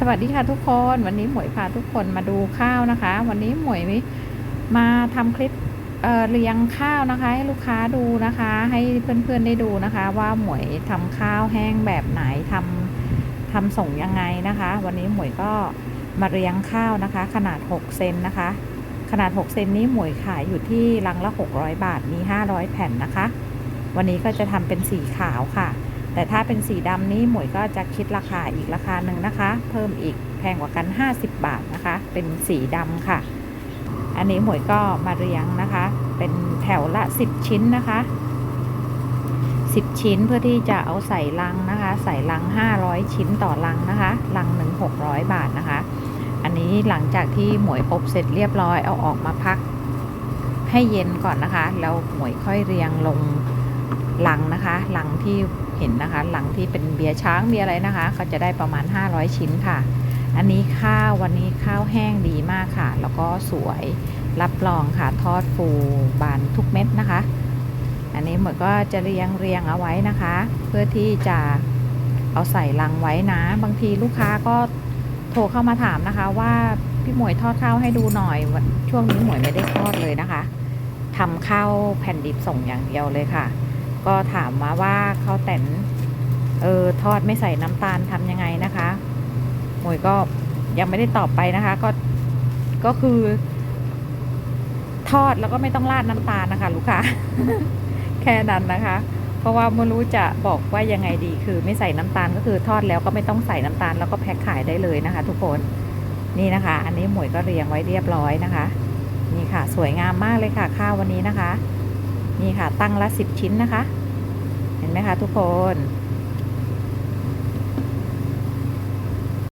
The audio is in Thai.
สวัสดีค่ะทุกคนวันนี้หมวยพาทุกคนมาดูข้าวนะคะ วันนี้หมวยมาทำคลิปเเรียงข้าวนะคะ ให้ลูกค้าดูนะคะ ให้เพื่อนๆได้ดูนะคะ ว่าหมวยทำข้าวแห้งแบบไหนทำทำส่งยังไงนะคะ วันนี้หมวยก็มาเรียงข้าวนะคะ ขนาด 6 เซนนะคะ ขนาด 6 เซนนี้หมวยขายอยู่ที่ลังละ 600 บาทมี 500 แผ่นนะคะ วันนี้ก็จะทำเป็นสีขาวค่ะ แต่ถ้าเป็นสีดำนี้หมวยก็จะคิดราคาอีกราคาหนึ่งนะคะ เพิ่มอีกแพงกว่ากัน 50 บาทนะคะ เป็นสีดำค่ะ อันนี้หมวยก็มาเรียงนะคะ เป็นแถวละ 10 ชิ้นนะคะ 10 ชิ้นเพื่อที่จะเอาใส่ลังนะคะ ใส่ลัง 500 ชิ้นต่อลังนะคะ ลังหนึ่ง600 บาทนะคะ อันนี้หลังจากที่หมวยอบเสร็จเรียบร้อยเอาออกมาพักให้เย็นก่อนนะคะ แล้วหมวยค่อยเรียงลงลังนะคะลังที่ เห็นนะคะ หลังที่เป็นเบียร์ช้างเบีอะไรนะคะก็จะได้ประมาณ 500 ชิ้นค่ะ อันนี้ข้าววันนี้ข้าวแห้งดีมากค่ะ แล้วก็สวยรับรองค่ะทอดฟูบานทุกเม็ดนะคะ อันนี้หมวยก็จะเรียงเรียงเอาไว้นะคะ เพื่อที่จะเอาใส่ลังไว้นะ บางทีลูกค้าก็โทรเข้ามาถามนะคะ ว่าพี่หมวยทอดข้าวให้ดูหน่อยช่วงนี้หมวยไม่ได้ทอดเลยนะคะทำข้าวแผ่นดิบส่งอย่างเดียวเลยค่ะ ก็ถามมาว่าข้าวแตนเออทอดไม่ใส่น้ำตาลทำยังไงนะคะหมวยก็ยังไม่ได้ตอบไปนะคะ ก็ก็คือ ทอดแล้วก็ไม่ต้องราดน้ำตาลนะคะ ลูกค้าแค่นั้นนะคะ เพราะว่าไม่รู้จะบอกว่ายังไงดีคือไม่ใส่น้ำตาลก็คือทอดแล้วก็ไม่ต้องใส่น้ำตาลแล้วก็แพ็คขายได้เลยนะคะ ทุกคนนี่นะคะ อันนี้หมวยก็เรียงไว้เรียบร้อยนะคะ นี่ค่ะ สวยงามมากเลยค่ะ ข้าววันนี้นะคะ นี่ค่ะตั้งละสิบชิ้นนะคะ เห็นไหมคะทุกคน